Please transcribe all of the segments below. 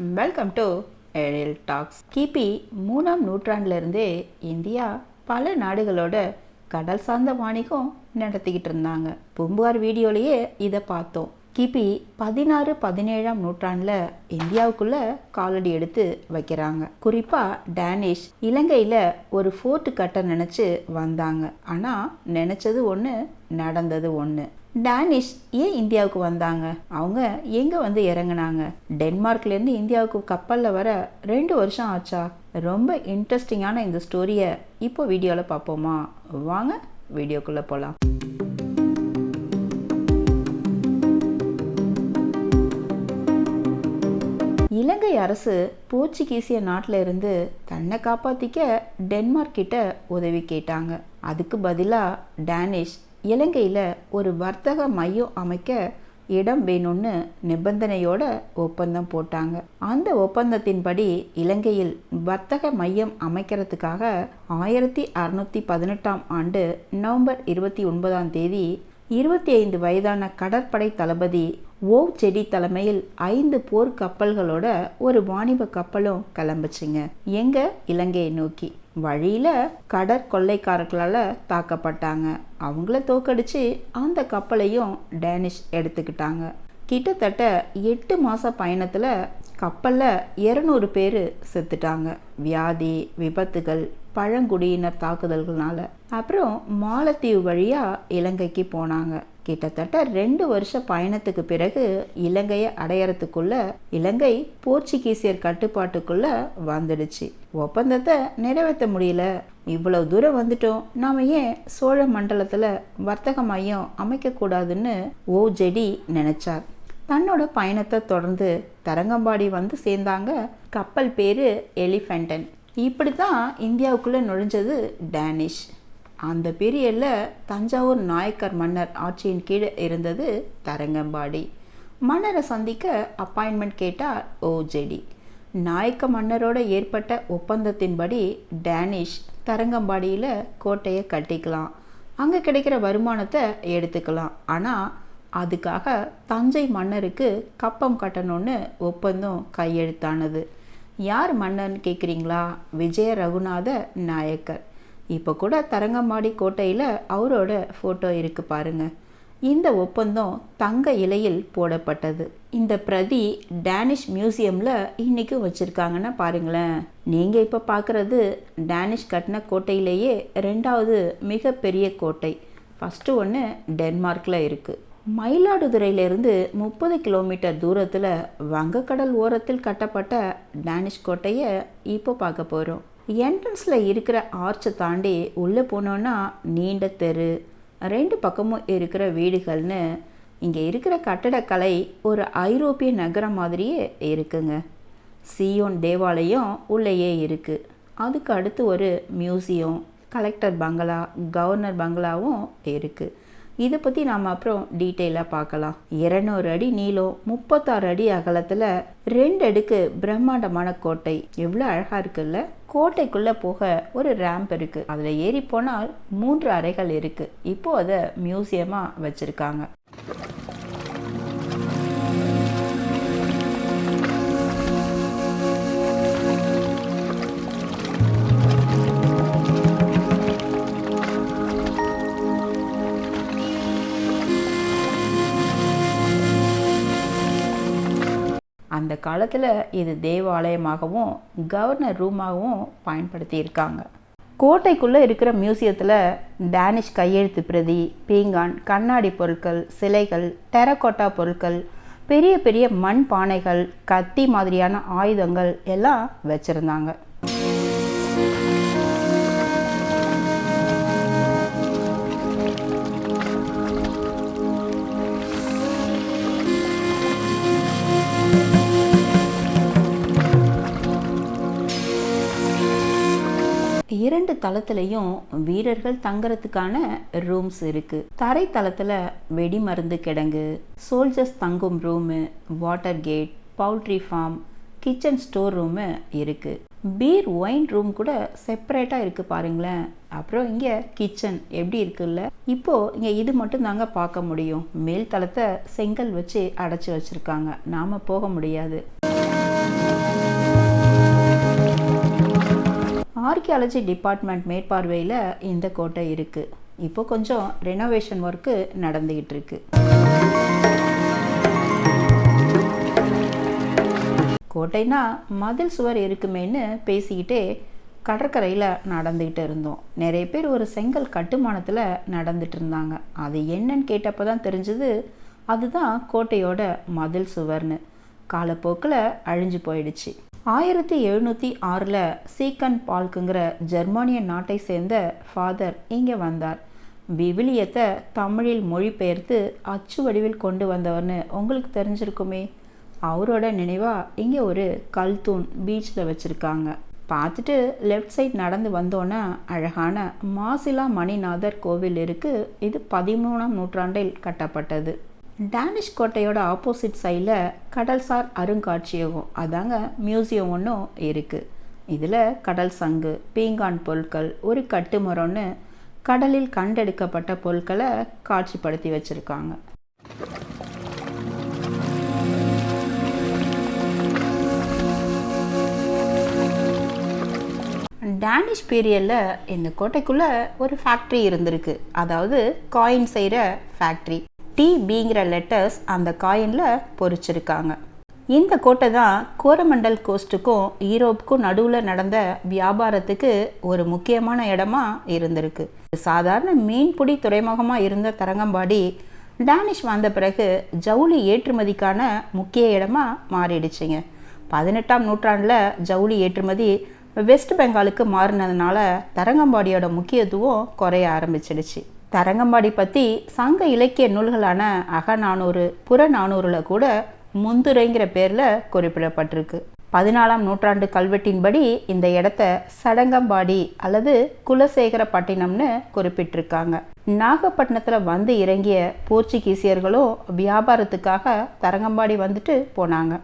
Welcome to Ariel tax கிபி மூணாம் நூற்றாண்டிலிருந்தே India பல நாடுகளோட கடல் சார்ந்த வாணிகம் நடத்திக்கிட்டு இருந்தாங்க. பூம்புகார் வீடியோலேயே இதை பார்த்தோம். கிபி பதினாறு பதினேழாம் நூற்றாண்டில் இந்தியாவுக்குள்ள காலடி எடுத்து வைக்கிறாங்க. குறிப்பாக டேனிஷ் இலங்கையில் ஒரு ஃபோர்ட் கட்ட நினச்சி வந்தாங்க. ஆனால் நினச்சது ஒன்று நடந்தது ஒன்று டேனிஷ் ஏன் இந்தியாவுக்கு வந்தாங்க. அவங்க எங்கே வந்து இறங்குனாங்க? டென்மார்க்லேருந்து இந்தியாவுக்கு கப்பலில் வர ரெண்டு வருஷம் ஆச்சா? ரொம்ப இன்ட்ரெஸ்டிங்கான இந்த ஸ்டோரியை இப்போ வீடியோவில் பார்ப்போமா? வாங்க வீடியோக்குள்ளே போகலாம் இலங்கை அரசு போர்ச்சுகீசிய நாட்டில் இருந்து தன்னை காப்பாற்றிக்க டென்மார்க் கிட்ட உதவி கேட்டாங்க. அதுக்கு பதிலாக டேனிஷ் இலங்கையில் ஒரு வர்த்தக மையம் அமைக்க இடம் வேணும்னு நிபந்தனையோட ஒப்பந்தம் போட்டாங்க. அந்த ஒப்பந்தத்தின்படி இலங்கையில் வர்த்தக மையம் அமைக்கிறதுக்காக ஆயிரத்தி அறுநூற்றி பதினெட்டாம் ஆண்டு நவம்பர் இருபத்தி ஒன்பதாம் தேதி இருபத்தி ஐந்து வயதான கடற்படை தளபதி ஓவ் செடி தலைமையில் ஐந்து போர் கப்பல்களோட ஒரு வாணிப கப்பலும் கிளம்புச்சுங்க. எங்க? இலங்கையை நோக்கி. வழியில கடற்கொள்ளைக்காரர்களால தாக்கப்பட்டாங்க. அவங்கள தோக்கடிச்சு அந்த கப்பலையும் டேனிஷ் எடுத்துக்கிட்டாங்க. கிட்டத்தட்ட எட்டு மாத பயணத்தில் கப்பலில் இரநூறு பேர் செத்துட்டாங்க. வியாதி விபத்துகள் பழங்குடியினர் தாக்குதல்கள்னால. அப்புறம் மாலத்தீவு வழியாக இலங்கைக்கு போனாங்க. கிட்டத்தட்ட ரெண்டு வருஷ பயணத்துக்கு பிறகு இலங்கையை அடையறதுக்குள்ள இலங்கை போர்ச்சுகீசியர் கட்டுப்பாட்டுக்குள்ள வந்துடுச்சு. ஒப்பந்தத்தை நிறைவேற்ற முடியல. இவ்வளவு தூரம் வந்துட்டோம். நாம ஏன் சோழ மண்டலத்தில் வர்த்தக மையம் அமைக்கக்கூடாதுன்னு ஓ ஜெடி நினைச்சார். தன்னோட பயணத்தை தொடர்ந்து தரங்கம்பாடி வந்து சேர்ந்தாங்க கப்பல் பேர் எலிஃபெண்டன் இப்படி தான் இந்தியாவுக்குள்ளே நுழைஞ்சது டேனிஷ். அந்த பீரியடில் தஞ்சாவூர் நாயக்கர் மன்னர் ஆட்சியின் கீழே இருந்தது தரங்கம்பாடி. மன்னரை சந்திக்க அப்பாயின்மெண்ட் கேட்டார் ஓஜெடி நாயக்க மன்னரோட ஏற்பட்ட ஒப்பந்தத்தின்படி டேனிஷ் தரங்கம்பாடியில் கோட்டையை கட்டிக்கலாம். அங்கே கிடைக்கிற வருமானத்தை எடுத்துக்கலாம். ஆனால் அதுக்காக தஞ்சை மன்னருக்கு கப்பம் கட்டணும்னு ஒப்பந்தம் கையெழுத்தானது. யார் மன்னன் கேட்குறீங்களா விஜய ரகுநாத நாயக்கர். இப்போ கூட தரங்கம்பாடி கோட்டையில் அவரோட ஃபோட்டோ இருக்குது பாருங்க. இந்த ஒப்பந்தம் தங்க இலையில் போடப்பட்டது. இந்த பிரதி டேனிஷ் மியூசியமில் இன்றைக்கும் வச்சுருக்காங்கன்னா பாருங்களேன். நீங்கள் இப்போ பார்க்குறது டேனிஷ் கட்டின கோட்டையிலேயே ரெண்டாவது மிகப்பெரிய கோட்டை. ஃபஸ்ட்டு ஒன்று டென்மார்க்கில் இருக்குது மயிலாடுதுறையிலிருந்து முப்பது கிலோமீட்டர் தூரத்தில் வங்கக்கடல் ஓரத்தில் கட்டப்பட்ட டேனிஷ் கோட்டையை இப்போ பார்க்க போகிறோம் என்ட்ரன்ஸில் இருக்கிற ஆர்ச்சை தாண்டி உள்ளே போனோன்னா நீண்ட தெரு ரெண்டு பக்கமும் இருக்கிற வீடுகள்னு இங்கே இருக்கிற கட்டடக்கலை ஒரு ஐரோப்பிய நகரம் மாதிரியே இருக்குங்க. சியோன் தேவாலயம் உள்ளேயே இருக்குது அதுக்கு அடுத்து ஒரு மியூசியம் கலெக்டர் பங்களா கவர்னர் பங்களாவும் இருக்குது இதை பற்றி நாம் அப்புறம் டீட்டெயிலாக பார்க்கலாம். இருநூறு அடி நீளம் முப்பத்தாறு அடி அகலத்தில் ரெண்டு அடுக்கு பிரம்மாண்டமான கோட்டை. எவ்வளோ அழகாக இருக்குல்ல? கோட்டைக்குள்ளே போக ஒரு ரேம்ப் இருக்குது அதில் ஏறி போனால் மூன்று அறைகள் இருக்குது இப்போ அதை மியூசியமாக வச்சுருக்காங்க. காலத்தில் இது தேவாலயமாகவும் கவர்னர் ரூமாகவும் பயன்படுத்தியிருக்காங்க. கோட்டைக்குள்ளே இருக்கிற மியூசியத்தில் டேனிஷ் கையெழுத்து பிரதி பீங்கான் கண்ணாடி பொருட்கள் சிலைகள் டெரகோட்டா பொருட்கள் பெரிய பெரிய மண் பானைகள் கத்தி மாதிரியான ஆயுதங்கள் எல்லாம் வச்சுருந்தாங்க. தளத்துலையும் வீரர்கள் தங்கறதுக்கான ரூம்ஸ் இருக்கு. தரை தளத்துல வெடிமருந்து கிடங்கு சோல்ஜர்ஸ் தங்கும் room water gate poultry farm kitchen store room இருக்கு. பீர் ஒயின் ரூம் கூட செப்பரேட்டாக இருக்குது பாருங்களேன். அப்புறம் இங்கே கிச்சன் எப்படி இருக்குல்ல? இப்போது இங்கே இது மட்டும் தாங்க பார்க்க முடியும். மேல் தளத்தை செங்கல் வச்சு அடைச்சி வச்சுருக்காங்க. நாம் போக முடியாது. ஆர்கியாலஜி டிபார்ட்மெண்ட் மேற்பார்வையில் இந்த கோட்டை இருக்குது இப்போ கொஞ்சம் ரெனோவேஷன் ஒர்க்கு நடந்துக்கிட்டு இருக்கு. கோட்டைனா மதில் சுவர் இருக்குமேன்னு பேசிக்கிட்டே கடற்கரையில் நடந்துக்கிட்டு இருந்தோம். நிறைய பேர் ஒரு செங்கல் கட்டுமானத்தில் நடந்துட்டு இருந்தாங்க. அது என்னன்னு கேட்டப்போ தான் தெரிஞ்சது அதுதான் கோட்டையோட மதில் சுவர்னு. காலப்போக்கில் அழிஞ்சு போயிடுச்சு. ஆயிரத்தி எழுநூற்றி ஆறில் சீக்கன் பால்க்குங்கிற ஜெர்மானிய நாட்டை சேர்ந்த ஃபாதர் இங்கே வந்தார். விவிலியத்தை தமிழில் மொழிபெயர்த்து அச்சு வடிவில் கொண்டு வந்தவர்னு உங்களுக்கு தெரிஞ்சிருக்குமே? அவரோட நினைவாக இங்கே ஒரு கல் தூண் பீச்சில் வச்சுருக்காங்க. பார்த்துட்டு லெஃப்ட் சைட் நடந்து வந்தோன்னா அழகான மாசிலா மணிநாதர் கோவில் இருக்குது இது பதிமூணாம் நூற்றாண்டில் கட்டப்பட்டது. டேனிஷ் கோட்டையோட ஆப்போசிட் சைடில் கடல்சார் அருங்காட்சியகம். அதாங்க மியூசியம் ஒன்றும் இருக்குது இதில் கடல் சங்கு பீங்கான் பொருட்கள் ஒரு கட்டுமரம்னு கடலில் கண்டெடுக்கப்பட்ட பொருட்களை காட்சிப்படுத்தி வச்சுருக்காங்க. டேனிஷ் பீரியடில் இந்த கோட்டைக்குள்ளே ஒரு ஃபேக்ட்ரி இருந்திருக்கு. அதாவது காயின் செய்கிற ஃபேக்ட்ரி டி பிங்கிற லெட்டர்ஸ் அந்த காயினில் பொறிச்சிருக்காங்க. இந்த கோட்டை தான் கோரமண்டல் கோஸ்ட்டுக்கும் ஈரோப்புக்கும் நடுவில் நடந்த வியாபாரத்துக்கு ஒரு முக்கியமான இடமா இருந்திருக்கு. சாதாரண மீன்பிடி துறைமுகமாக இருந்த தரங்கம்பாடி டேனிஷ் வந்த பிறகு ஜவுளி ஏற்றுமதிக்கான முக்கிய இடமா மாறிடுச்சுங்க. பதினெட்டாம் நூற்றாண்டில் ஜவுளி ஏற்றுமதி வெஸ்ட் பெங்காலுக்கு மாறினதுனால தரங்கம்பாடியோட முக்கியத்துவம் குறைய ஆரம்பிச்சிடுச்சு. தரங்கம்பாடி பற்றி சங்க இலக்கிய நூல்களான அகநானூறு புறநானூறில் கூட முந்துரைங்கிற பேரில் குறிப்பிடப்பட்டிருக்கு. பதினாலாம் நூற்றாண்டு கல்வெட்டின்படி இந்த இடத்த சடங்கம்பாடி அல்லது குலசேகரப்பட்டினம்னு குறிப்பிட்டிருக்காங்க. நாகப்பட்டினத்தில் வந்து இறங்கிய போர்ச்சுகீசியர்களும் வியாபாரத்துக்காக தரங்கம்பாடி வந்துட்டு போனாங்க.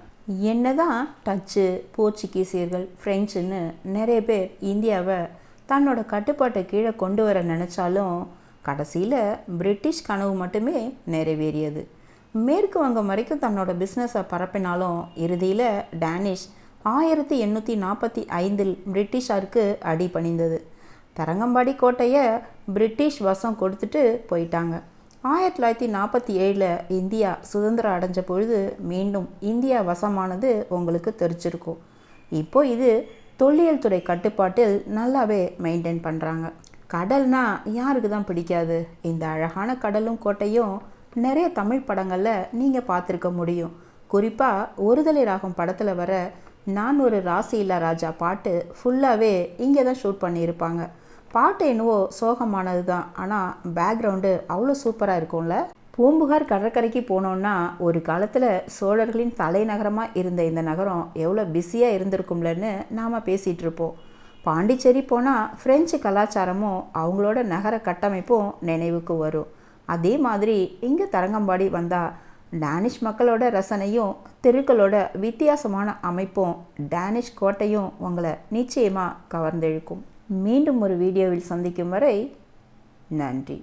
என்னதான் டச்சு போர்ச்சுகீசியர்கள் ஃப்ரெஞ்சுன்னு நிறைய பேர் இந்தியாவை தன்னோட கட்டுப்பாட்டை கீழே கொண்டு வர நினச்சாலும் கடைசியில் பிரிட்டிஷ் கனவு மட்டுமே நிறைவேறியது. மேற்கு வங்கம் வரைக்கும் தன்னோட பிஸ்னஸை பரப்பினாலும் இறுதியில் டேனிஷ் ஆயிரத்தி எண்ணூற்றி நாற்பத்தி ஐந்தில் பிரிட்டிஷாருக்கு அடி பணிந்தது. தரங்கம்பாடி கோட்டையை பிரிட்டிஷ் வசம் கொடுத்துட்டு போயிட்டாங்க. ஆயிரத்தி தொள்ளாயிரத்தி நாற்பத்தி ஏழில் இந்தியா சுதந்திரம் அடைஞ்ச பொழுது மீண்டும் இந்தியா வசமானது உங்களுக்கு தெரிஞ்சிருக்கும். இப்போ இது தொல்லியல் துறை கட்டுப்பாட்டில் நல்லாவே மெயின்டைன் பண்ணுறாங்க கடல்னா யாருக்கு தான் பிடிக்காது? இந்த அழகான கடலும் கோட்டையும் நிறைய தமிழ் படங்களில் நீங்கள் பார்த்துருக்க முடியும். குறிப்பாக ஒருதலை ராகம் படத்தில் வர நான் ஒரு ராசி இல்லா ராஜா பாட்டு ஃபுல்லாகவே இங்கே தான் ஷூட் பண்ணியிருப்பாங்க. பாட்டு என்னவோ சோகமானது தான். ஆனால் பேக்ரவுண்டு அவ்வளோ சூப்பராக இருக்கும்ல? பூம்புகார் கடற்கரைக்கு போனோன்னா ஒரு காலத்தில் சோழர்களின் தலைநகரமாக இருந்த இந்த நகரம் எவ்வளோ பிஸியாக இருந்திருக்கும்லன்னு நாம் பேசிகிட்டு இருப்போம். பாண்டிச்சேரி போனால் ஃப்ரெஞ்சு கலாச்சாரமும் அவங்களோட நகர கட்டமைப்பும் நினைவுக்கு வரும். அதே மாதிரி இங்கே தரங்கம்பாடி வந்தால் டேனிஷ் மக்களோட ரசனையும் தெருக்களோட வித்தியாசமான அமைப்பும் டேனிஷ் கோட்டையும் உங்களை நிச்சயமாக கவர்ந்தெழுக்கும். மீண்டும் ஒரு வீடியோவில் சந்திக்கும் வரை நன்றி.